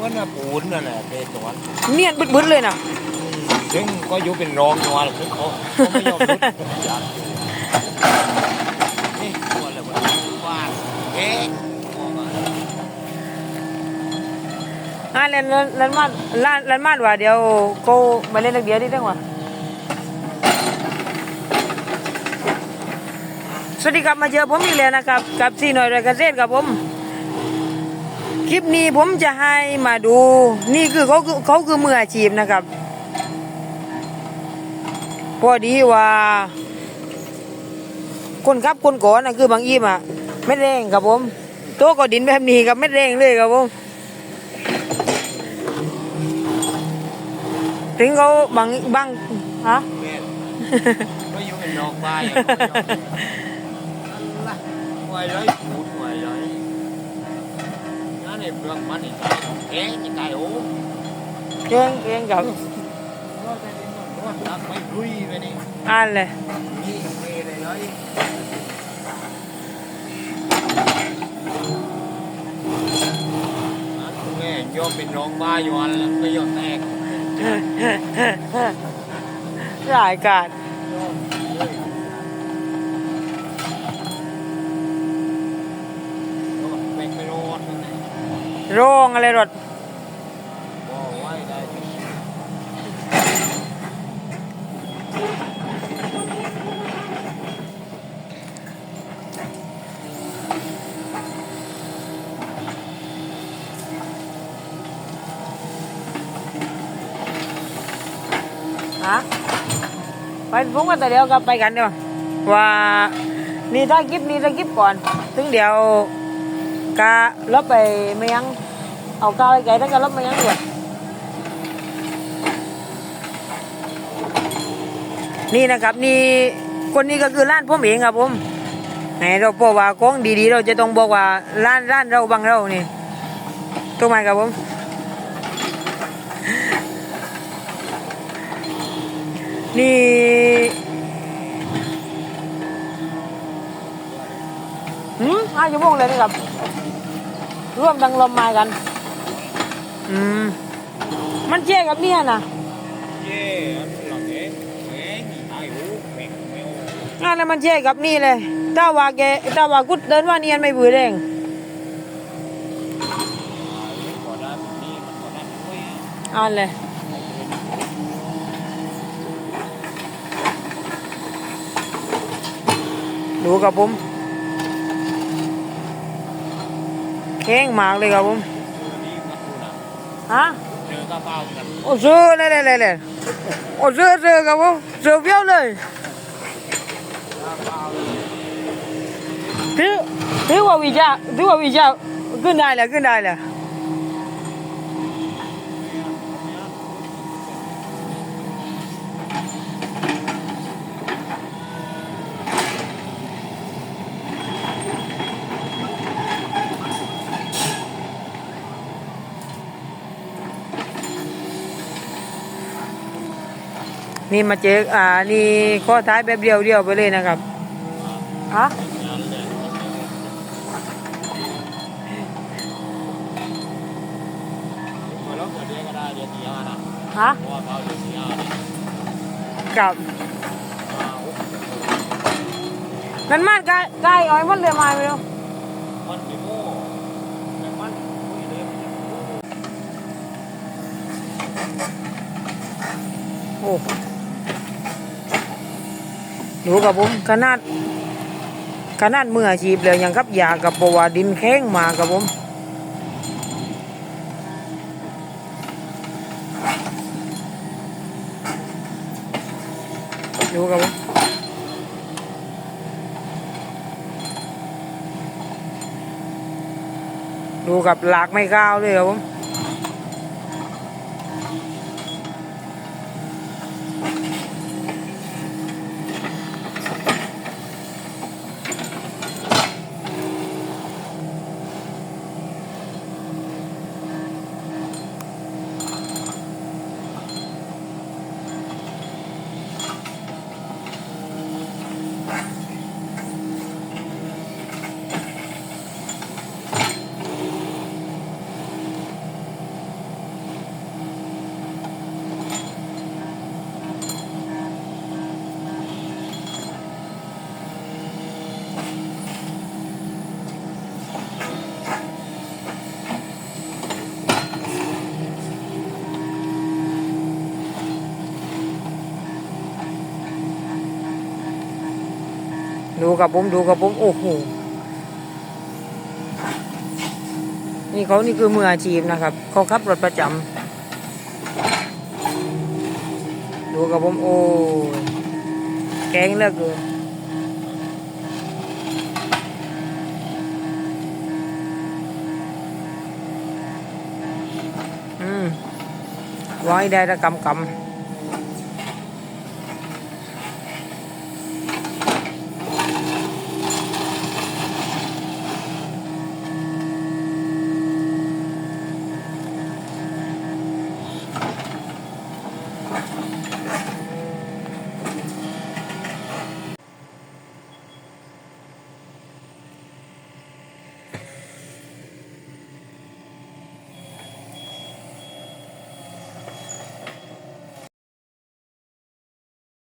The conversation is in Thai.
เหมือนว่าปูนนั่นแหละเป็นตัวเนียนบึดๆเลยนะซึ่งก็อยู่เป็นรองตัวหรอกซึ่งเขาเขาไม่ยอมรุดอยากอยู่นี่ตัวอะไรวะว่าเอ๊ะออกมาอ่าเล่นเล่นเล่นมาเล่นเล่นมาว่าเดี๋ยวกูมาเล่นนักเดียวดิตั้งว่าสวัสดีครับมาเจอผมอีกแล้วนะครับกับซีหน่อยรายเกษตรครับผม คลิปนี้ผมจะให้มาดู นี่คือเขาคือเขาคือมืออาชีพนะครับ พอดีว่า คนขับคนก่อนนะคือบางอีมอะไม่เร่งครับผมโต๊ะก็ดินแบบนี้ครับไม่เร่งเลยครับผมถึงเขาบางบางฮะแม่นก็อยู่เป็นรองบ้านไว้เลยปูนไว้เลย นั่อ้เปลือกมันนี่ตายเอ๊ะจะตายโอ้เก่งเก่งครับรักไม่รุยไปนี่อ่านเลยนี่เมเลยเลยนั่นแม่ยอมเป็นรองบ้าอยู่อันแล้วก็ยอมแตกรายการ ยอมเลยโอ้ไม่ไปรอดนั่นแหละ โรงอะไรรถบ่ไว้ได้ฮะไปผมก็แต่เดียวกับไปกันเดียวว่านี่ถ้าคลิปนี้ถ้าคลิปก่อน ถึงเดี๋ยว กะลบไปไม่ยังเอากาไอ้ไก่ถ้าก็ลบไม่ยังด้วยนี่นะครับนี่คนนี้ก็คือร้านผมเองครับผมไหนเราบอกว่าของดีๆ เราจะต้องบอกว่าร้านร้านเราบางเรานี่ถูกไหมครับผมนี่หืมห้าชั่วโมงเลยนี่ครับ ร่วมดังลมมากัน อืม มันเจ๊กับเนี่ยนะเย่อันหลังเอ๊ะเอ๊ะนี่ตายโอ้แม่งไม่โอ้งานนั้นมันเจ๊กับนี่เลยถ้าว่าแกถ้าว่ากุดเดินว่าเนียนไม่บือแรงขอได้แบบนี้มันขอได้ไม่ค่อยอ่านเลยดูกับผม แข็งมากเลยครับผมเจอนี่ก็ดูนะฮะเจอกระเป๋ากันโอ้ซื้อเลยเลยเลยเลยโอ้ซื้อซื้อครับผมซื้อเพี้ยวเลยกระเป๋าเลยถือถือว่าวิชาถือว่าวิชาขึ้นได้แล้วขึ้นได้แล้ว นี่มาเจออ่านี่ข้อท้ายแบบเดียวเดียวไปเลยนะครับฮะงานเลยมาแล้วเกิดเรียกก็ได้เรียนสี่ห้านะฮะเพราะว่าเขาเรียนสี่ห้าเนี่ยกับอ้าวมันมันใกล้ใกล้อ้อยมันเรือมาไปแล้วมันกี่โม่ แต่มันคุยเลยโอ้ดูกับผมขนาดขนาดมืออาชีพเลยยังกับยากับปวาดินแข้งมากับผมดูกับผมดูกับหลากไม่ก้าวเลยครับผม ดูกับผมดูกับผมโอ้โหนี่เขานี่คือมืออาชีพนะครับเขาขับรถประจำดูกับผมโอ้ยแกงเลือกเกินอืมไว้ได้ละกำกำ